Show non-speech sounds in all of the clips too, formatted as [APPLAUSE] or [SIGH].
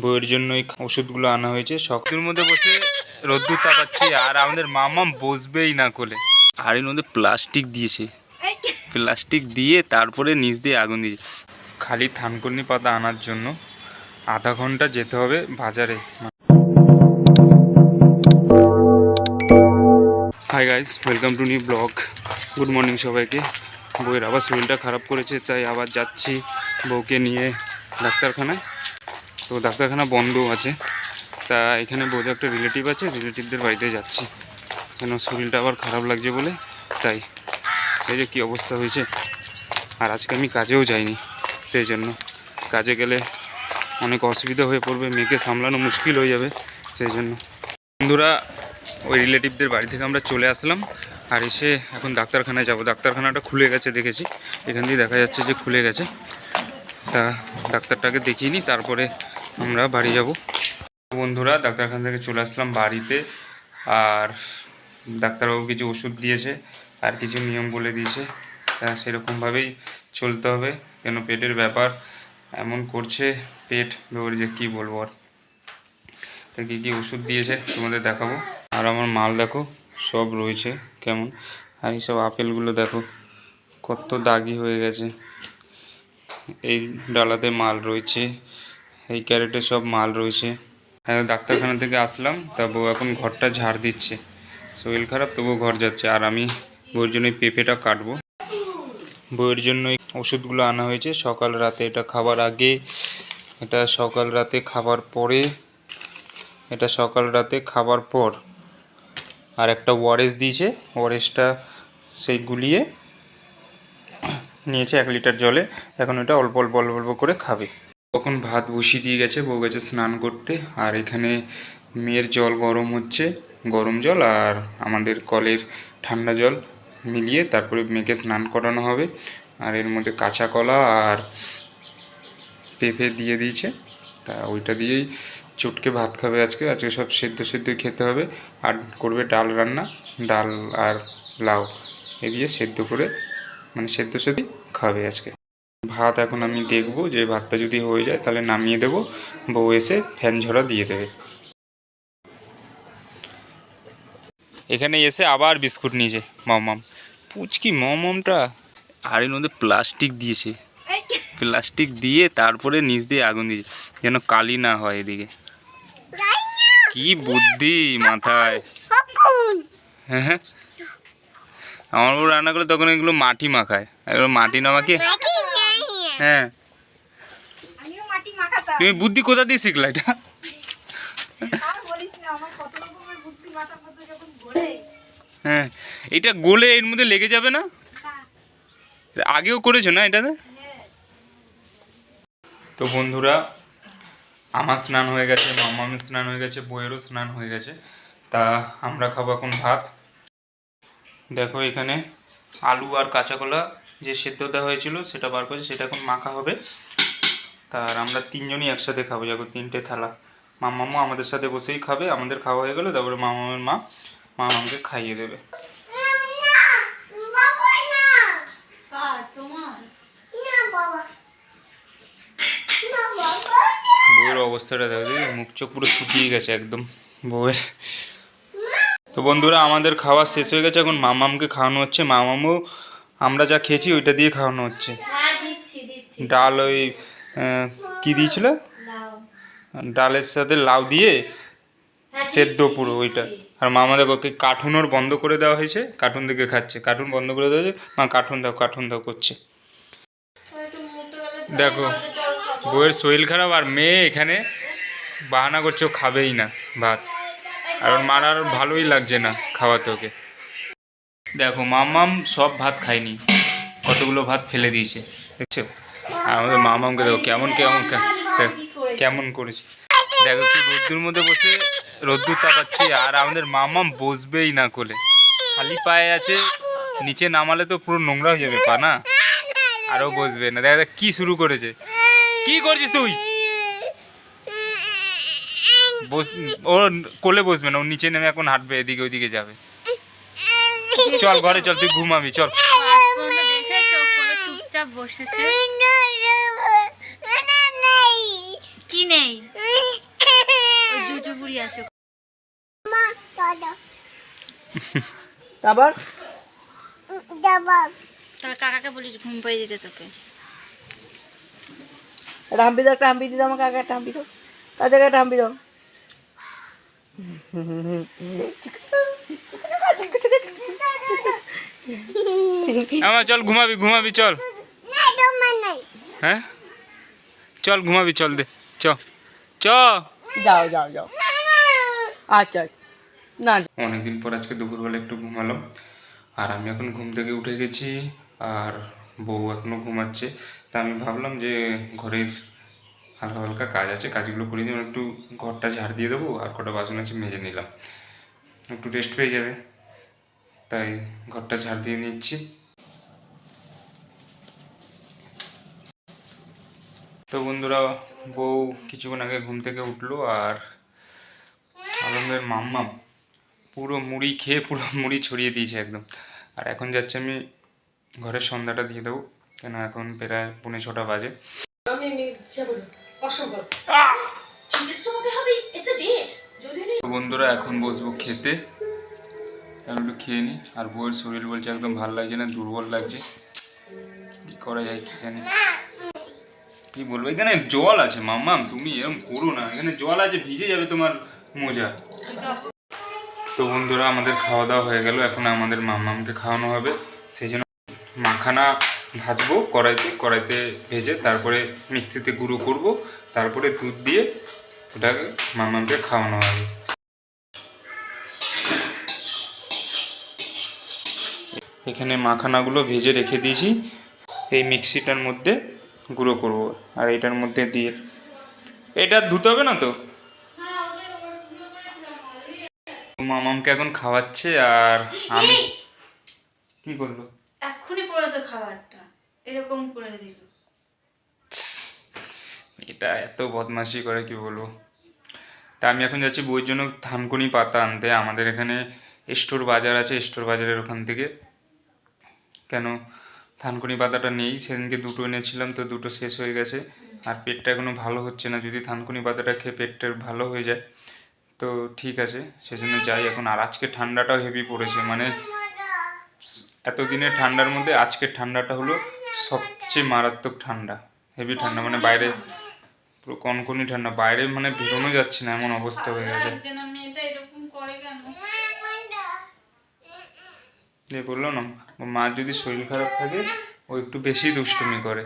বইয়ের জন্য এই ওষুধগুলো আনা হয়েছে। শক্তের মধ্যে বসে রোদ্দুর তাপাচ্ছি আর আমাদের মামা বসবেই না কোলে। আর এর মধ্যে প্লাস্টিক দিয়েছে। প্লাস্টিক দিয়ে তারপরে নিচ দিয়ে আগুন দিয়েছে। খালি থানকুনি পাতা আনার জন্য আধা ঘণ্টা যেতে হবে বাজারে। Hi guys welcome to new blog good morning সবাইকে। বউয়ের আবার শরীরটা খারাপ করেছে, তাই আবার যাচ্ছি বউকে নিয়ে ডাক্তারখানায়। তো ডাক্তারখানা বন্ধ আছে। তা এখানে বউদের একটা রিলেটিভ আছে রিলেটিভদের বাড়িতে যাচ্ছি। কেন শরীরটা আবার খারাপ লাগছে বলে? তাই। এই যে কী অবস্থা হয়েছে। আর আজকে আমি কাজেও যাইনি, সেই জন্য। কাজে গেলে অনেক অসুবিধা হয়ে পড়বে, মেয়েকে সামলানো মুশকিল হয়ে যাবে, সেই জন্য। বন্ধুরা, ওই রিলেটিভদের বাড়ি থেকে আমরা চলে আসলাম। আর এসে এখন ডাক্তারখানায় যাব। ডাক্তারখানাটা খুলে গেছে, দেখেছি। এখান দিয়ে দেখা যাচ্ছে যে খুলে গেছে। তা ডাক্তারটাকে দেখিয়ে নিই, তারপরে আমরা বাড়ি যাব। বন্ধুরা, ডাক্তারখানা থেকে চলে আসলাম বাড়িতে। আর ডাক্তারবাবু কিছু ওষুধ দিয়েছে, আর কিছু নিয়ম বলে দিয়েছে। তা সেরকমভাবেই চলতে হবে, কেন পেটের ব্যাপার এমন করছে পেট ব্যাপারে যে কী বলব আর। তা কী কী ওষুধ দিয়েছে তোমাদের দেখাবো। আর আমার মাল দেখো, সব রয়েছে কেমন। আর এইসব আপেলগুলো দেখো, কত দাগি হয়ে গেছে। এই ডালাতে মাল রয়েছে। এই ক্যারেটে সব মাল রয়েছে। হ্যাঁ ডাক্তারখানা থেকে আসলাম, তা বউ এখন ঘরটা ঝাড় দিচ্ছে। শরীর খারাপ, তবুও ঘর যাচ্ছে। আর আমি বউয়ের জন্য পেঁপেটা কাটবো। বউয়ের জন্য ওষুধগুলো আনা হয়েছে। সকাল রাতে এটা খাবার আগে, এটা সকাল রাতে খাবার পরে, এটা সকাল রাতে খাবার পর। আর একটা ওয়ারেস দিয়েছে। ওয়ারেসটা সেই গুলিয়ে নিয়েছে এক লিটার জলে। এখন এটা অল্প অল্প অল্প অল্প করে খাবে। তখন ভাত বসিয়ে দিয়ে গেছে, বউ গেছে স্নান করতে। আর এখানে মেয়ের জল গরম হচ্ছে, গরম জল আর আমাদের কলের ঠান্ডা জল মিলিয়ে তারপরে মেয়েকে স্নান করানো হবে। আর এর মধ্যে কাঁচা কলা আর পেঁপে দিয়ে দিয়েছে। তা ওইটা দিয়েই চটকে ভাত খাবে আজকে। আজকে সব সেদ্ধ সেদ্ধই খেতে হবে। আর করবে ডাল রান্না, ডাল আর লাউ। এ দিয়ে সেদ্ধ করে মানে সেদ্ধ সেদ্ধই খাবে আজকে। ভাত এখন আমি দেখব, যে ভাতটা যদি হয়ে যায় তাহলে নামিয়ে দেবো। বউ এসে ফ্যান ঝরা দিয়ে দেবে। এখানে এসে আবার বিস্কুট নিয়েছে মামাম পুচকি মমমটা আর এর মধ্যে প্লাস্টিক দিয়েছে। প্লাস্টিক দিয়ে তারপরে নিচ দিয়ে আগুন দিয়েছে, যেন কালি না হয় এদিকে। কি বুদ্ধি মাথায়। হ্যাঁ হ্যাঁ। আমার বউ রান্না করলে তখন এগুলো মাটি মাখায়। এগুলো মাটি না মাখিয়ে হ্যাঁ। আমিও মাটি মাখাতাম। তুমি বুদ্ধি কোথা দিয়ে শিখলা এটা? আর বলিস না আমার কত রকমের বুদ্ধি মাথার মধ্যে যখন ঘোরে। হ্যাঁ এটা গোলে এর মধ্যে লেগে যাবে না? আগেও করেছ না এটাতে? তো বন্ধুরা আমার স্নান হয়ে গেছে মামামের স্নান হয়ে গেছে বইয়েরও স্নান হয়ে গেছে। তা আমরা খাব এখন ভাত। দেখো এখানে আলু আর কাঁচা কলা যে সেদ্ধ দেওয়া হয়েছিল সেটা বার করেছে, সেটা এখন মাখা হবে। তার আমরা তিনজনই একসাথে খাব যখন তিনটে থালা। মামামও আমাদের সাথে বসেই খাবে, আমাদের খাওয়া হয়ে গেলে, তারপরে মামামের মা মা মামামকে খাইয়ে দেবে। বউয়ের অবস্থাটা দেখো মুখ চোখ পুরো শুকিয়ে গেছে একদম বউয়ের। তো বন্ধুরা, আমাদের খাওয়া শেষ হয়ে গেছে, এখন মামামকে খাওয়ানো হচ্ছে। মামামও আমরা যা খেয়েছি ওইটা দিয়ে খাওয়ানো হচ্ছে। হ্যাঁ ডাল ওই কি দিয়েছিল? ডালের সাথে লাউ দিয়ে হ্যাঁ, সেদ্ধ পুরো ওইটা। আর মামা দেখো কি কার্টুনও বন্ধ করে দেওয়া হয়েছে কার্টুন দেখে খাচ্ছে। কার্টুন বন্ধ করে দেওয়া হয়েছে মা কার্টুন দাও কার্টুন দাও করছে। দেখো বউয়ের শরীর খারাপ আর মেয়ে এখানে বাহানা করছে ও খাবেই না ভাত। আর ওর মার আর ভালোই লাগছে না খাওয়াতে ওকে। দেখো, মামাম সব ভাত খায়নি। কতগুলো ভাত ফেলে দিয়েছে। দেখছ? আর আমাদের মামামকে দেখো, কেমন কেমন কেমন করেছে। দেখো কি রোদ্দুর মধ্যে বসে রোদ্দুর তাপাচ্ছি আর আমাদের মামাম বসবেই না কোলে। খালি পায়ে আছে, নিচে নামালে তো পুরো নোংরা হয়ে যাবে, পা না? আরও বসবে না। দেখ দেখ কি শুরু করেছে। কি করছিস তুই? বস, ও কোলে বসবে না, ও নিচে নেমে এখন হাঁটবে, এদিকে ওইদিকে যাবে। চল ঘরে চল তুই ঘুমাবি চল। চুপচাপ বসেছে কি নেই জুজুবুড়ি আছে। তারপর? কাকাকে বলিস ঘুম পাই দিতে তোকে। একটা হাম্পি দাও একটা হাম্পি দিদাও আমাকে আগে একটা হাম্পি দাও। তার জায়গায় একটা হাম্পি দাও। [LAUGHS] আমার চল ঘুমাবি ঘুমাবি চল। হ্যাঁ? চল ঘুমাবি চল দে চ। চ। যাও যাও যাও। আচ্ছা আচ্ছা। না অনেকদিন পর আজকে দুপুরবেলা একটু ঘুমালাম আর আমি এখন ঘুম থেকে উঠে গেছি আর বউ এখনও ঘুমাচ্ছে। তা আমি ভাবলাম যে ঘরের হালকা হালকা কাজ আছে কাজগুলো করে দিয়ে একটু ঘরটা ঝাড় দিয়ে দেবো আর কটা বাসন আছে মেজে নিলাম। একটু রেস্ট পেয়ে যাবে। তাই ঘরটা ঝাড় দিয়ে নিচ্ছি। তো বন্ধুরা বউ কিছুক্ষণ আগে ঘুম থেকে উঠল আর আনন্দের মাম্মাম পুরো মুড়ি খেয়ে পুরো মুড়ি ছড়িয়ে দিয়েছে একদম। আর এখন যাচ্ছে আমি ঘরের সন্ধ্যাটা দিয়ে দেবো কেন এখন প্রায় পৌনে ছটা বাজে। তো বন্ধুরা এখন বসবো খেতে। আমি একটু খেয়ে নিই আর বউয়ের শরীর বলছে একদম ভালো লাগছে না, দুর্বল লাগছে। কি করা যায় কি জানি। কি বলব? এখানে জল আছে, মাম্মাম, তুমি এরকম করো না। এখানে জল আছে, ভিজে যাবে তোমার মোজা। তো বন্ধুরা, আমাদের খাওয়া দাওয়া হয়ে গেল। এখন আমাদের মাম্মামকে খাওয়ানো হবে। সেই জন্য মাখানা ভাজবো, কড়াইতে কড়াইতে ভেজে তারপরে মিক্সিতে গুঁড়ো করব। তারপরে দুধ দিয়ে ওটাকে মাম্মামকে খাওয়ানো হবে। এখানে মাখানাগুলো ভেজে রেখে দিয়েছি। এই মিক্সিটার মধ্যে গুঁড়ো করব আর এটার মধ্যে দিয়ে। এটা ধুতে হবে না তো? মামামকে এখন খাওয়াচ্ছে আর আমি কি করল? এক্ষুনি পড়েছে খাবারটা। এরকম করে দিল। এটা এত বদমাশি করে কি বলব? তা আমি এখন যাচ্ছি বইয়ের জন্য থানকুনি পাতা আনতে। আমাদের এখানে স্টোর বাজার আছে স্টোর বাজারের ওখান থেকে। কেন? থানকুনি পাতাটা নেই, সেদিনকে দুটো এনেছিলাম তো দুটো শেষ হয়ে গেছে। আর পেটটা এখনও ভালো হচ্ছে না, যদি থানকুনি পাতাটা খেয়ে পেটটা ভালো হয়ে যায়, তো ঠিক আছে, সেজন্য যাই এখন। আর আজকে ঠান্ডাটাও হেভি পড়েছে মানে এতদিনের ঠান্ডার মধ্যে আজকের ঠান্ডাটা হলো সবচেয়ে মারাত্মক ঠান্ডা হেভি ঠান্ডা মানে বাইরে, পুরো কনকনি ঠান্ডা, বাইরে মানে বেরোনো যাচ্ছে না, এমন অবস্থা হয়ে গেছে একজন মেয়েটা এরকম করে কেন যে বলল, না মার যদি শরীর খারাপ থাকে, ও একটু বেশি দুষ্টুমি করে।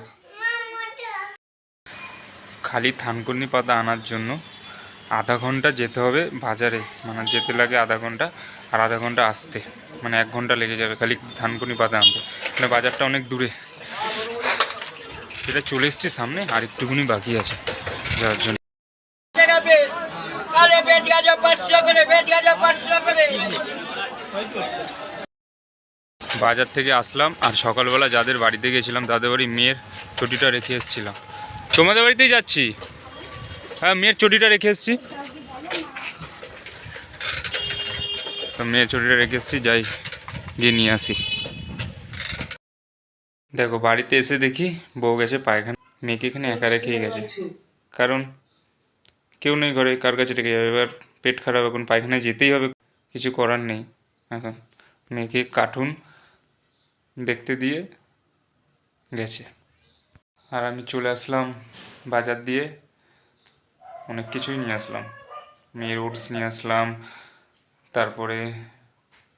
খালি থানকুনি পাতা আনার জন্য আধা ঘণ্টা যেতে হবে বাজারে মানে যেতে লাগে আধা ঘণ্টা, আর আধা ঘণ্টা আসতে মানে এক ঘণ্টা লেগে যাবে খালি থানকুনি পাতা আনতে। মানে বাজারটা অনেক দূরে। এটা চলে এসছে সামনে, আর একটুকুনি বাকি আছে যাওয়ার জন্য। বাজার থেকে আসলাম আর সকালবেলা যাদের বাড়িতে গেছিলাম তাদের বাড়ি মেয়ের চটিটা রেখে এসেছিলাম। তোমাদের বাড়িতেই যাচ্ছি? হ্যাঁ মেয়ের চটিটা রেখে এসেছি। তো মেয়ের চটিটা রেখে এসেছি, যাই, গিয়ে নিয়ে আসি। দেখো, বাড়িতে এসে দেখি বউ গেছে পায়খানা। মেয়েকে এখানে একা রেখেই গেছে। কারণ কেউ নেই ঘরে, কার কাছে রেখে যাবে? এবার পেট খারাপ, এখন পায়খানায় যেতেই হবে। কিছু করার নেই। এখন মেয়েকে কার্টুন দেখতে দিয়ে গেছে। আর আমি চলে আসলাম বাজার দিয়ে। অনেক কিছুই নিয়ে আসলাম। মেয়ের ওটস নিয়ে আসলাম, তারপরে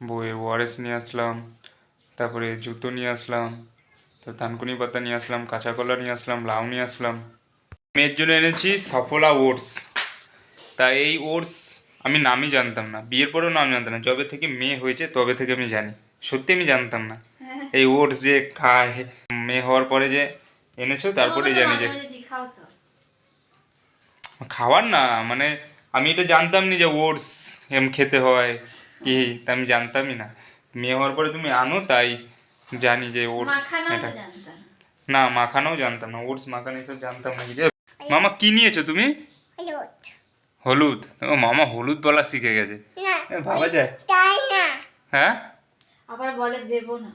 বইয়ের ওয়ারেস নিয়ে আসলাম, তারপরে জুতো নিয়ে আসলাম তো থানকুনি পাতা নিয়ে আসলাম, কাঁচা কলা নিয়ে আসলাম, লাউ নিয়ে আসলাম। মেয়ের জন্য এনেছি সফলা ওটস। তা এই ওটস আমি নামই জানতাম না। বিয়ের পরেও নাম জানতাম না। যবে থেকে মেয়ে হয়েছে তবে থেকে আমি জানি। সত্যি আমি জানতাম না। এই ওটস যে খায় মেয়ে হওয়ার পরে যে এনেছো তারপরে জানি যে খাওয়ার না মানে আমি এটা জানতাম না যে ওটস এম খেতে হয় কি তা আমি জানতামই না। মেয়ে হওয়ার পরে তুমি আনো তাই জানি যে ওটস এটা। না মাখানোও জানতাম না ওটস মাখানো এসব জানতাম না। যে মামা কি নিয়েছো তুমি? হলুদ। ও মামা হলুদ বলা শিখে গেছে। ভাবা যায়। হ্যাঁ? আবার বলে দেবো না।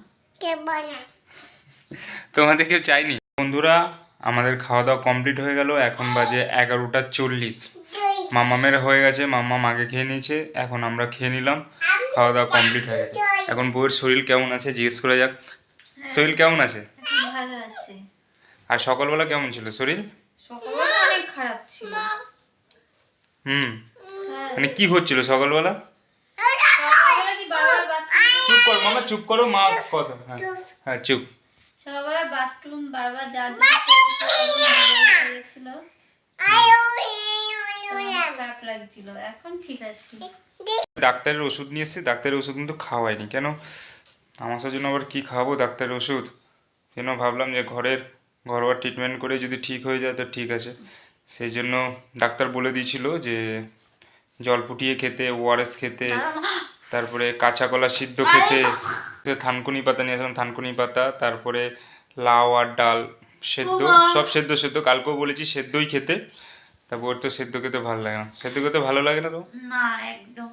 তোমাদের কেউ চাইনি। বন্ধুরা আমাদের খাওয়া দাওয়া কমপ্লিট হয়ে গেল। এখন বাজে এগারোটা চল্লিশ। মামামের হয়ে গেছে। মাম্মা মাকে খেয়ে নিয়েছে। এখন আমরা খেয়ে নিলাম। খাওয়া দাওয়া কমপ্লিট হয়ে গেছে। এখন বউয়ের শরীর কেমন আছে? জিজ্ঞেস করা যাক। শরীর কেমন আছে? ভালো আছে। আর সকালবেলা কেমন ছিল শরীর? সকালবেলা অনেক খারাপ ছিল। হুম। হ্যাঁ। মানে কি হচ্ছিল সকালবেলা কি বারবার বাথরুম চুপ করো মামা চুপ করো মা কথা হ্যাঁ হ্যাঁ চুপ। সকালবেলা বাথরুম বারবার যার জন্য খারাপ লাগছিল? এখন ঠিক আছে। ডাক্তারের ওষুধ নিয়ে এসেছি ডাক্তারের ওষুধ কিন্তু খাওয়াইনি কেন? আমার জন্য আবার কি খাব ডাক্তারের ওষুধ? কেন ভাবলাম যে ঘরের ঘরোয়া ট্রিটমেন্ট করে যদি ঠিক হয়ে যায় তো ঠিক আছে। সেই জন্য ডাক্তার বলে দিয়েছিল যে জল ফুটিয়ে খেতে ওআরএস খেতে। তারপরে কাঁচা কলা সিদ্ধ খেতে থানকুনি পাতা নিয়ে আসলাম থানকুনি পাতা তারপরে লাউ আর ডাল সেদ্ধ সব সেদ্ধ সেদ্ধ। কালকেও বলেছি সেদ্ধই খেতে। তারপর তো সেদ্ধ খেতে ভালো লাগে না। সেদ্ধ খেতে ভালো লাগে না তো? না একদম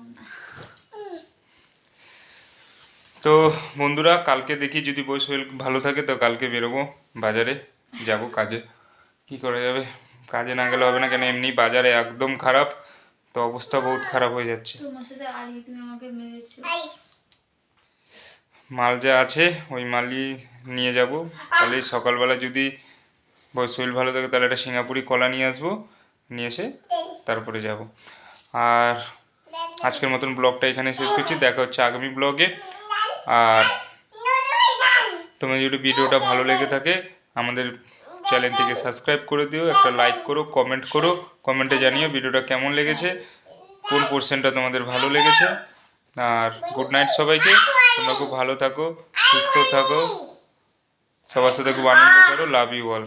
তো বন্ধুরা কালকে দেখি যদি বই শরীর ভালো থাকে তো কালকে বেরোবো বাজারে। যাব কাজে। কি করা যাবে? কাজে না গেলে হবে না কেন? এমনি বাজারে একদম খারাপ। তো অবস্থা বহুত খারাপ হয়ে যাচ্ছে। মাল যা আছে ওই মালই নিয়ে যাব। তাহলে সকালবেলা যদি শরীর ভালো থাকে তাহলে একটা সিঙ্গাপুরি কলা নিয়ে আসব। নিয়ে এসে তারপরে যাব। আর আজকের মতন ব্লগটা এখানে শেষ করছি। দেখা হচ্ছে আগামী ব্লগে। আর তোমার যদি ভিডিওটা ভালো লেগে থাকে আমাদের চ্যানেলটিকে সাবস্ক্রাইব করে দিও, একটা লাইক করো কমেন্ট করো কমেন্টে জানিও ভিডিওটা কেমন লেগেছে, কোন পোর্শনটা তোমাদের ভালো লেগেছে। আর গুড নাইট সবাইকে, তোমরা খুব ভালো থাকো, সুস্থ থাকো, সবার সাথে খুব আনন্দ করো লাভ ইউ অল